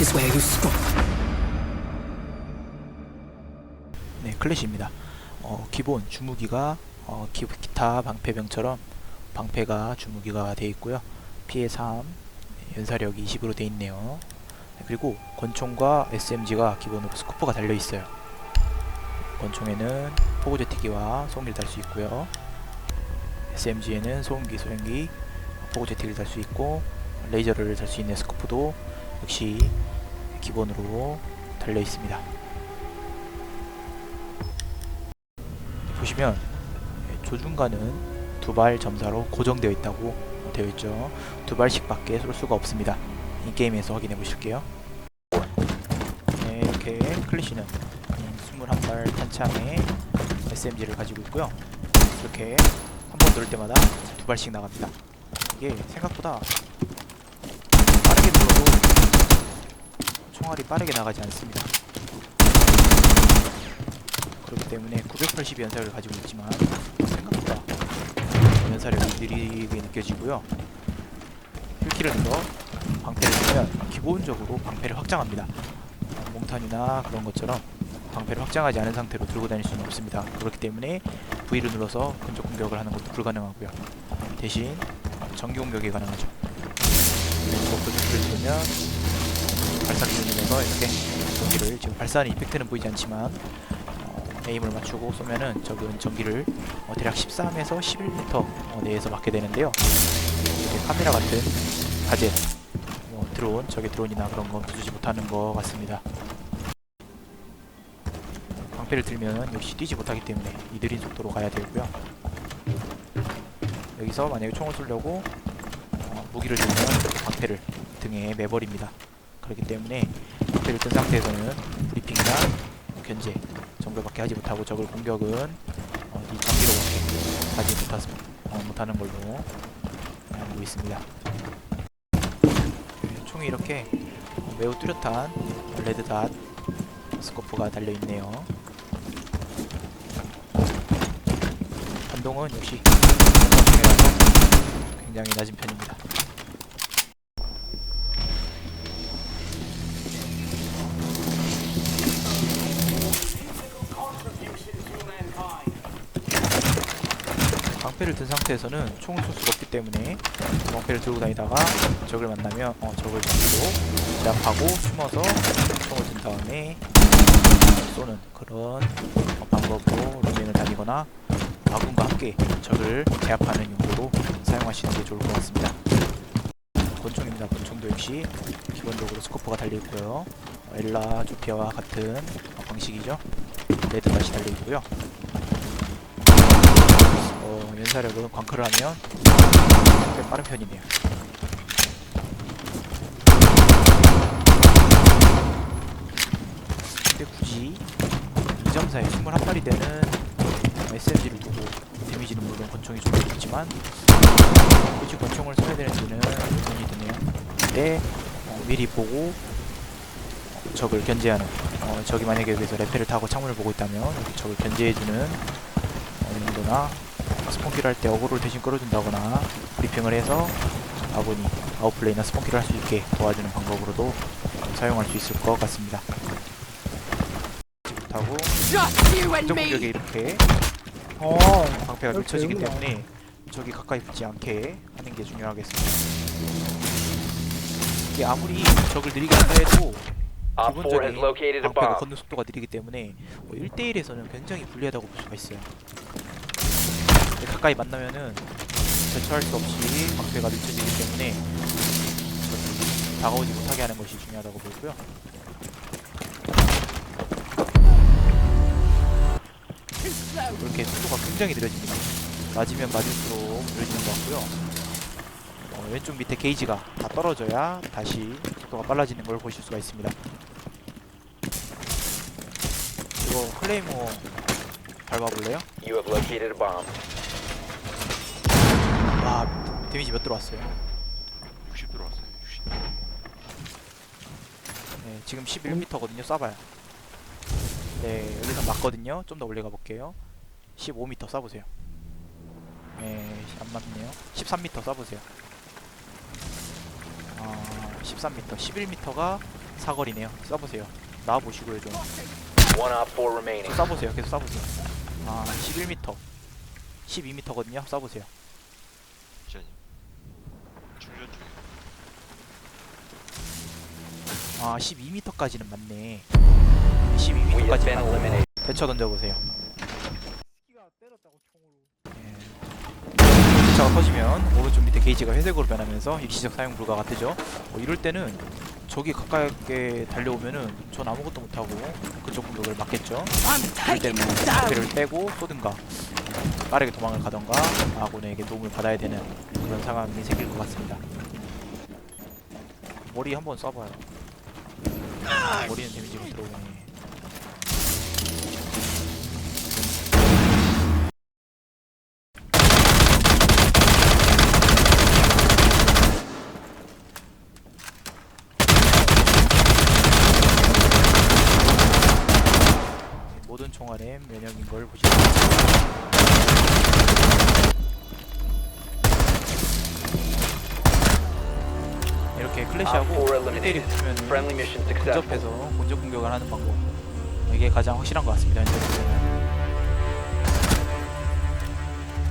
Is where you stop. 네, 클래시입니다. 어, 기본 주무기가 어, 기, 기타 방패병처럼 방패가 주무기가 되어 있고요. 피해 3, 연사력이 20으로 되어 있네요. 네, 그리고 권총과 SMG가 기본으로 스코프가 달려 있어요. 권총에는 포고제티기와 소음기를 달 수 있고요. SMG에는 소음기, 소형기, 포고제티기를 달 수 있고 레이저를 달 수 있는 스코프도 역시 기본으로 달려 있습니다. 보시면 예, 조준관은 두 발 점사로 고정되어 있다고 되어 있죠. 두 발씩밖에 쏠 수가 없습니다. 이 게임에서 확인해 보실게요. 네, 이렇게 클리시는 21발 탄창에 SMG를 가지고 있고요. 이렇게 한 번 누를 때마다 두 발씩 나갑니다. 이게 생각보다 빠르게 눌러도 총알이 빠르게 나가지 않습니다. 그렇기 때문에 980 연사를 가지고 있지만 생각보다 연사력이 느리게 느껴지고요. 힐키를 눌러 방패를 쓰면 기본적으로 방패를 확장합니다. 어, 몽탄이나 그런 것처럼 방패를 확장하지 않은 상태로 들고 다닐 수는 없습니다. 그렇기 때문에 V를 눌러서 근접 공격을 하는 것도 불가능하고요. 대신 전기 공격이 가능하죠. 이것도 를 들으면 발사기를 눌러서 이렇게 전기를 지금 발사하는 이펙트는 보이지 않지만 어, 에임을 맞추고 쏘면은 적은 전기를 어, 대략 13에서 11m 어, 내에서 맞게 되는데요. 이렇게 카메라 같은 가젯, 뭐 드론, 적의 드론이나 그런 거 부수지 못하는 것 같습니다. 방패를 들면 역시 뛰지 못하기 때문에 이 느린 속도로 가야 되고요. 여기서 만약에 총을 쏘려고 어, 무기를 들면 방패를 등에 매버립니다. 그렇기 때문에 방패를 든 상태에서는 브리핑이나 견제 정도밖에 하지 못하고 적을 공격은 어, 이 장비로밖에 하지 못하, 어, 못하는 걸로 알고 있습니다. 네, 총이 이렇게 어, 매우 뚜렷한 레드닷 스코프가 달려 있네요. 반동은 역시 굉장히 낮은 편입니다. 방패를 든 상태에서는 총을 쏠 수가 없기 때문에 방패를 들고 다니다가 적을 만나면 어, 적을 전기로 제압하고 숨어서 총을 든 다음에 쏘는 그런 어, 방법으로 로밍을 다니거나 아군과 함께 적을 제압하는 용도로 사용하시는 게 좋을 것 같습니다. 권총입니다. 권총도 역시 기본적으로 스코프가 달려 있고요. 어, 엘라 조피아와 같은 어, 방식이죠. 레드닷이 달려 있고요. 어, 연사력은 광크를 하면 꽤 빠른 편이네요. 근데 굳이 2.4에 21발이 되는 SMG를 두고 데미지는 물론 권총이 좀 있지만 굳이 권총을 써야 되는지는 의문이 드네요. 근데 어, 미리 보고 어, 적을 견제하는 어, 적이 만약에 여기서 레페를 타고 창문을 보고 있다면 적을 견제해주는 어, 용도나 스폰키를 할 때 어그로를 대신 끌어준다거나 브리핑을 해서 아군이 아웃플레이나 스폰키를 할 수 있게 도와주는 방법으로도 어, 사용할 수 있을 것 같습니다. 하고 공격에. 이렇게 어, 방패가 밀쳐지기. 때문에 적이 가까이 붙지 않게 하는 게 중요하겠습니다. 이게 아무리 적을 느리게 한다 해도 Op 4 has 기본적인 방패가. 걷는 속도가 느리기 때문에 1대1에서는 굉장히 불리하다고 볼 수가 있어요. 가까이 만나면은 대처할 수 없이 방패가 밀쳐지기 때문에 다가오지 못하게 하는 것이 중요하다고 보고요. 이렇게 속도가 굉장히 느려집니다. 맞으면 맞을수록 느려지는 것 같고요. 어, 왼쪽 밑에 게이지가 다 떨어져야 다시 속도가 빨라지는 걸 보실 수가 있습니다. 이거 클레이모 밟아볼래요? 와 데미지 몇 들어왔어요? 60 들어왔어요. 60. 네, 지금 11m거든요. 쏴봐요. 네, 여기서 맞거든요. 좀 더 올려 가 볼게요. 15m 쏴보세요. 네, 안 맞네요. 13m 쏴보세요. 어, 13m, 11m가 사거리네요. 쏴보세요. 나와 보시고요 좀. One op 4 remaining. 쏴보세요. 계속 쏴보세요. 아 11m, 12m거든요. 쏴보세요. 기자님. 충전 중에. 아 12m까지는 맞네. We have 12m까지 been 맞네. 대처 던져보세요. 예. 대처가 터지면 오른쪽 밑에 게이지가 회색으로 변하면서 일시적 사용 불가가 뜨죠. 뭐 이럴 때는 적이 가깝게 달려오면은 전 아무것도 못하고 그쪽 공격을. I'm 이럴 때는 taking them down. 를 빼고 쏘든가 빠르게 도망을 가던가 아군에게 도움을 받아야 되는 그런 상황이 생길 것 같습니다. 머리 한번 쏴봐요. 머리는 데미지가 들어오네. 모든 총알의 면역인 걸 보시면 이렇게 4 1대1이 eliminated. 붙으면. 근접해서 본적 공격을 하는 방법 이게 가장 확실한 것 같습니다 현재